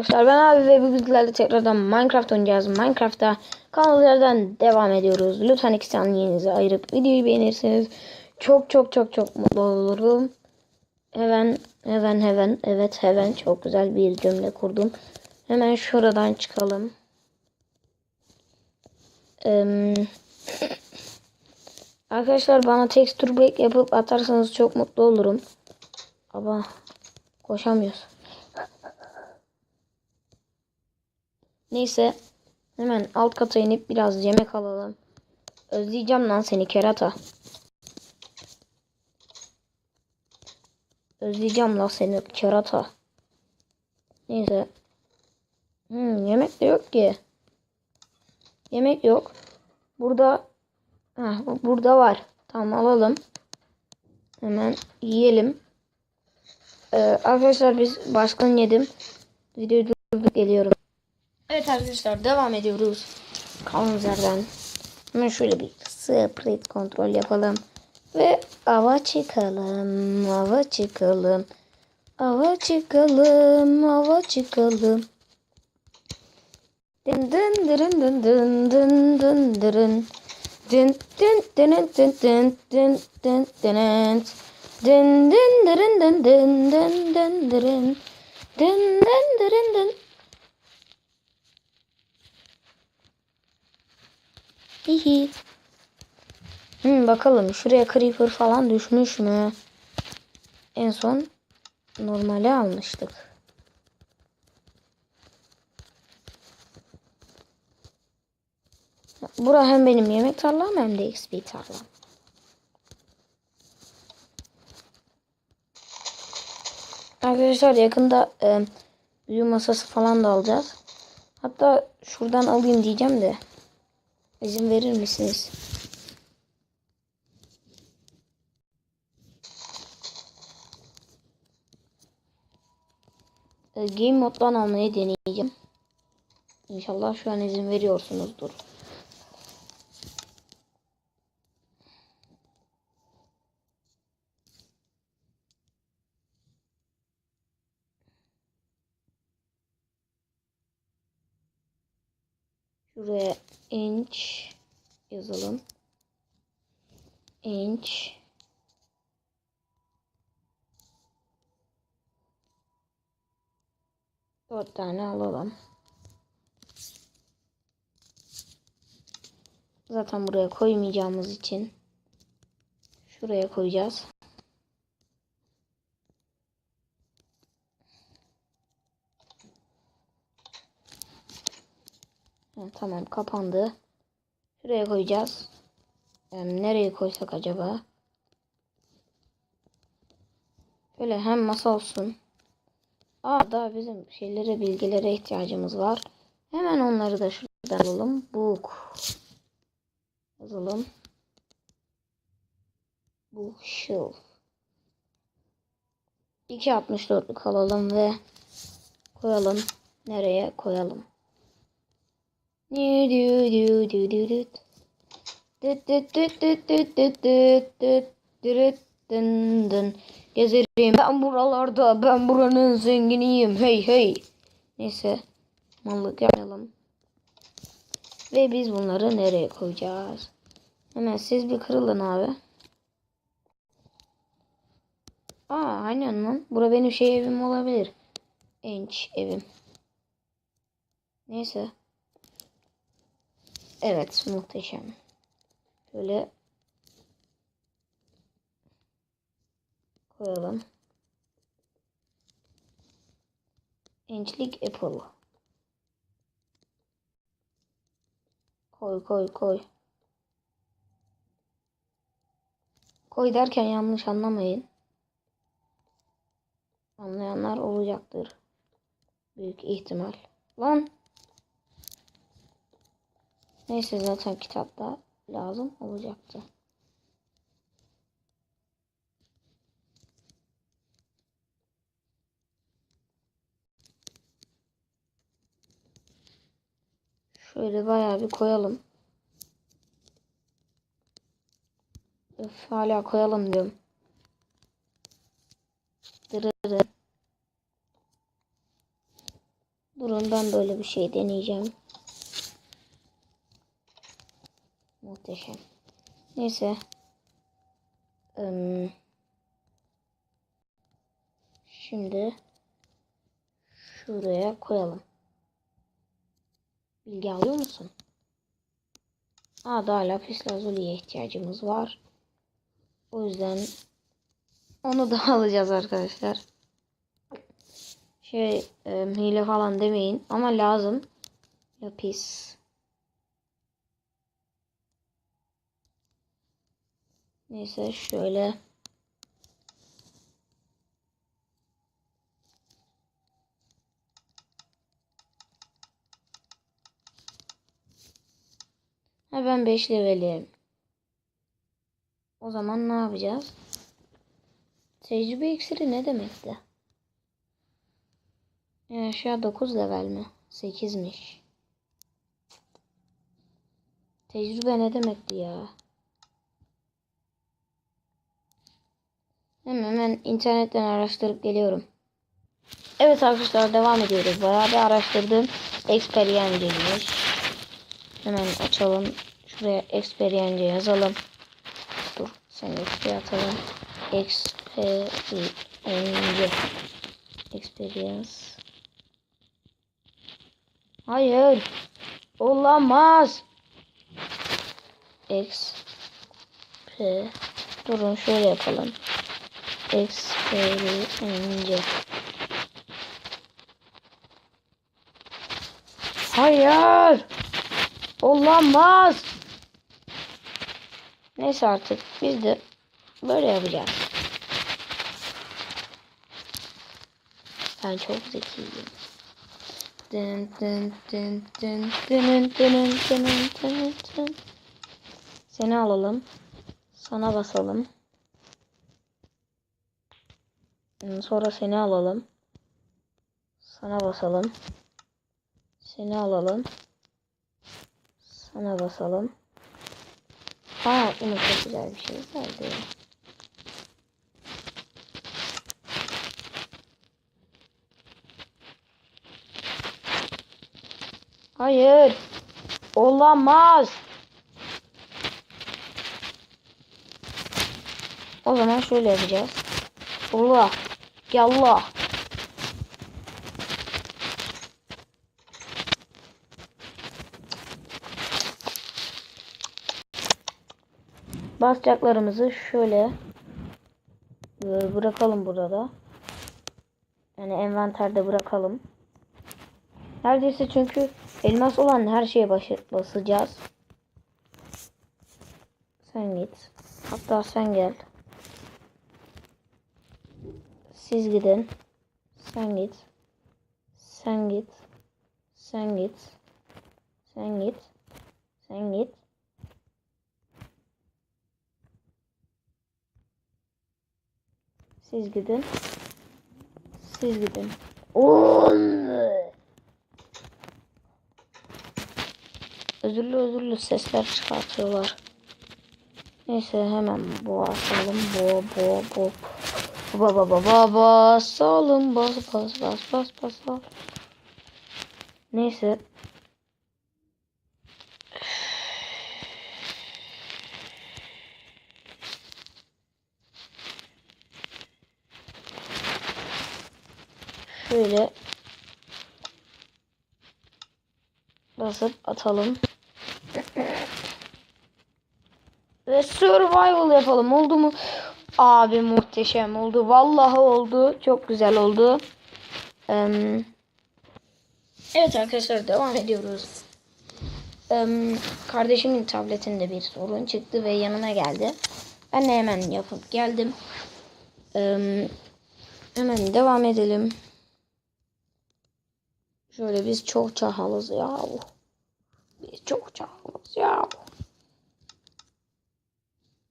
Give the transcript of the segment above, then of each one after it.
arkadaşlar ben abi ve bugün sizlerle tekrardan Minecraft oynayacağız. Minecraft'ta kanallardan devam ediyoruz. Lütfen iki saniyenizi ayırıp videoyu beğenirseniz çok çok çok çok mutlu olurum. Hemen hemen hemen evet hemen çok güzel bir cümle kurdum. Hemen şuradan çıkalım. Ee, arkadaşlar bana texture break yapıp atarsanız çok mutlu olurum. Ama koşamıyoruz. Neyse. Hemen alt kata inip biraz yemek alalım. Özleyeceğim lan seni kerata. Özleyeceğim lan seni kerata. Neyse. Hmm, yemek de yok ki. Yemek yok. Burada Heh, burada var. Tamam alalım. Hemen yiyelim. Ee, arkadaşlar biz baskın yedim. Videoyu durdurup geliyorum. Evet arkadaşlar devam ediyoruz. Kalmamız yerden. Hemen şöyle bir split kontrol yapalım. Ve ava çıkalım. Ava çıkalım. Ava çıkalım. Ava çıkalım. Dın dın dırın dın dın dın dın dırın. Dın dın dın dın dın dın dın dın. Dın dın dırın dın dın dın dın dırın. Dın dın dırın dın. Hihi. Hmm, bakalım şuraya creeper falan düşmüş mü? En son normale almıştık. Bura hem benim yemek tarlam hem de XP tarlam. Arkadaşlar yakında e, büyü masası falan da alacağız. Hatta şuradan alayım diyeceğim de. İzin verir misiniz? E, Game moddan almayı deneyeceğim. İnşallah şu an izin veriyorsunuzdur. Şuraya inch yazalım. Inch Dört tane alalım. Zaten buraya koymayacağımız için şuraya koyacağız. Tamam kapandı. Şuraya koyacağız. Yani nereye koysak acaba? Böyle hem masa olsun. Aa daha bizim şeylere bilgilere ihtiyacımız var. Hemen onları da şuradan alalım. Book. Yazalım. Bookshelf. 2.64'lük alalım ve koyalım. Nereye koyalım? Gezerim ben buralarda ben buranın zenginiyim hey hey. Neyse mallık yapalım. Ve biz bunları nereye koyacağız? Hemen siz bir kırılın abi. Aa aynen lan. Bura benim şey evim olabilir. Enç evim. Neyse. Evet muhteşem. Şöyle koyalım. Ençlik Apple. Koy koy koy. Koy derken yanlış anlamayın. Anlayanlar olacaktır. Büyük ihtimal. Lan. Neyse zaten kitapta lazım olacaktı. Şöyle bayağı bir koyalım. Öf, hala koyalım diyorum. Dırırı. Durun ben böyle bir şey deneyeceğim. Muhteşem. Neyse. Im, Şimdi şuraya koyalım. Bilgi alıyor musun? Aa daha lapis lazuliye ihtiyacımız var. O yüzden onu da alacağız arkadaşlar. Şey e, hile falan demeyin ama lazım. Lapis. Neyse şöyle. Ha ben 5 levelim. O zaman ne yapacağız? Tecrübe iksiri ne demekti? Ya aşağı 9 level mi? 8'miş. Tecrübe ne demekti ya? Hemen, hemen internetten araştırıp geliyorum. Evet arkadaşlar devam ediyoruz. Bayağı bir araştırdım. Experience'ymiş. Hemen açalım. Şuraya Experience yazalım. Dur sen XP atalım. Experience. Experience. Hayır. Olamaz. X P Durun şöyle yapalım. Experience. Hayır. Olamaz. Neyse artık biz de böyle yapacağız. Ben çok zekiyim. Dın dın dın dın dın dın dın dın dın. Seni alalım. Sana basalım. Sonra seni alalım. Sana basalım. Seni alalım. Sana basalım. Aa aklıma çok güzel bir şey geldi. Hayır. Olamaz. O zaman şöyle yapacağız. Allah. Yallah. Basacaklarımızı şöyle e, bırakalım burada. Yani envanterde bırakalım. Neredeyse çünkü elmas olan her şeye basacağız. Sen git. Hatta sen gel. Siz gidin. Sen git. Sen git. Sen git. Sen git. Sen git. Siz gidin. Siz gidin. Oy! Özürlü özürlü sesler çıkartıyorlar. Neyse hemen boğa asalım. Boğa boğa Ba ba ba ba basalım. Bas bas bas bas bas bas. Neyse. Şöyle basıp atalım. Ve survival yapalım. Oldu mu? Abi muhteşem oldu. Vallahi oldu. Çok güzel oldu. Ee, evet arkadaşlar devam ediyoruz. Ee, kardeşimin tabletinde bir sorun çıktı ve yanına geldi. Ben de hemen yapıp geldim. Ee, hemen devam edelim. Şöyle biz çok çahalız ya. Biz çok çahalız ya.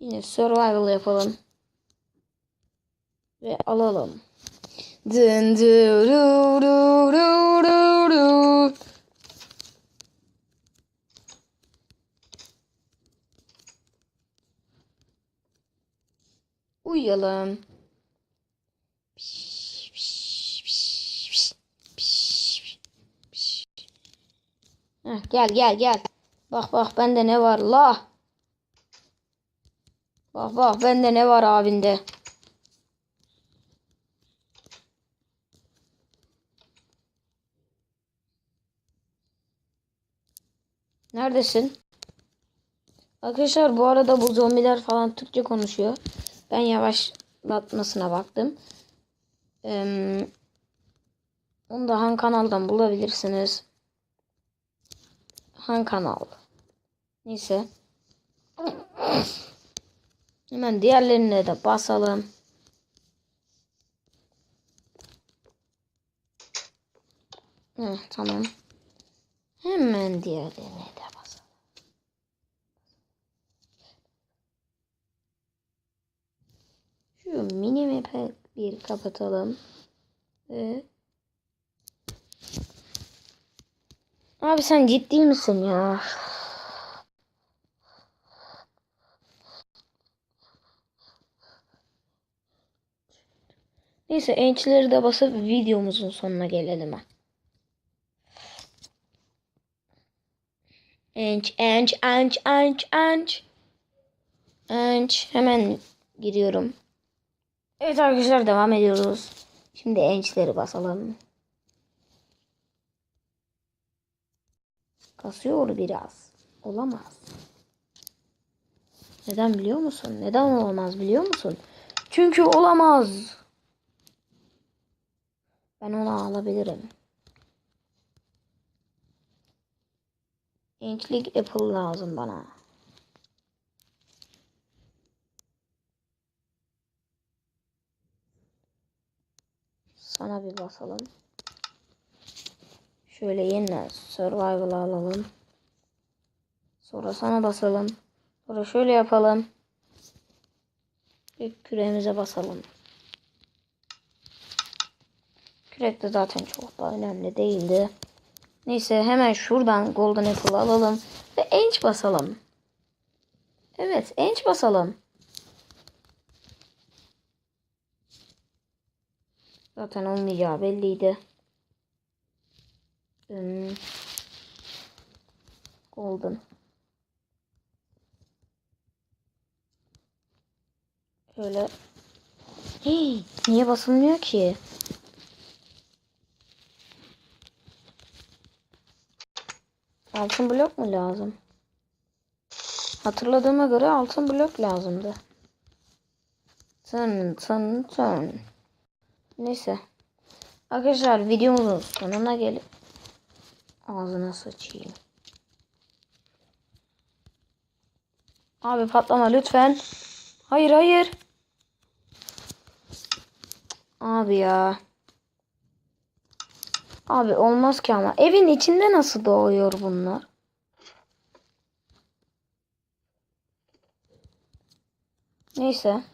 Yine survival yapalım. Ve alalım. Dın. Uyuyalım. Piş. Gel gel gel. Bak bak bende ne var la. Bak bak bende ne var abinde. Neredesin? Arkadaşlar bu arada bu zombiler falan Türkçe konuşuyor. Ben yavaşlatmasına baktım. Ee, onu da Han kanaldan bulabilirsiniz. Han kanal. Neyse. Hemen diğerlerine de basalım. Heh, tamam. Hemen diğerlerine de basalım. Şu mini bir kapatalım. Ve Abi sen ciddi misin ya? Neyse ençleri de basıp videomuzun sonuna gelelim ha. Enç, enç, enç, enç, enç. Enç. Hemen giriyorum. Evet arkadaşlar devam ediyoruz. Şimdi ençleri basalım. Kasıyor biraz. Olamaz. Neden biliyor musun? Neden olamaz biliyor musun? Çünkü olamaz. Ben onu alabilirim. Gençlik Apple lazım bana. Sana bir basalım. Şöyle yeniden survival alalım. Sonra sana basalım. Sonra şöyle yapalım. Bir küremize basalım. Kürek de zaten çok da önemli değildi. Neyse hemen şuradan Golden Apple alalım. Ve enç basalım. Evet enç basalım. Zaten olmayacağı belliydi. Hmm. Golden. Şöyle. Hey, niye basılmıyor ki? Altın blok mu lazım? Hatırladığıma göre altın blok lazımdı. Tın tın tın. Neyse. Arkadaşlar videomuzun sonuna gelip ağzına sıçayım. Abi patlama lütfen. Hayır hayır. Abi ya. Abi olmaz ki ama. Evin içinde nasıl doğuyor bunlar? Neyse.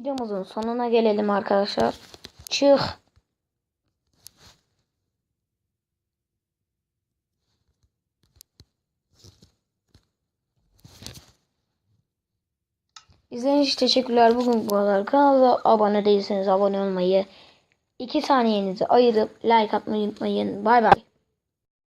Videomuzun sonuna gelelim arkadaşlar. Çık. İzlediğiniz için teşekkürler. Bugün bu kadar. Kanala abone değilseniz abone olmayı, 2 saniyenizi ayırıp like atmayı unutmayın. Bay bay.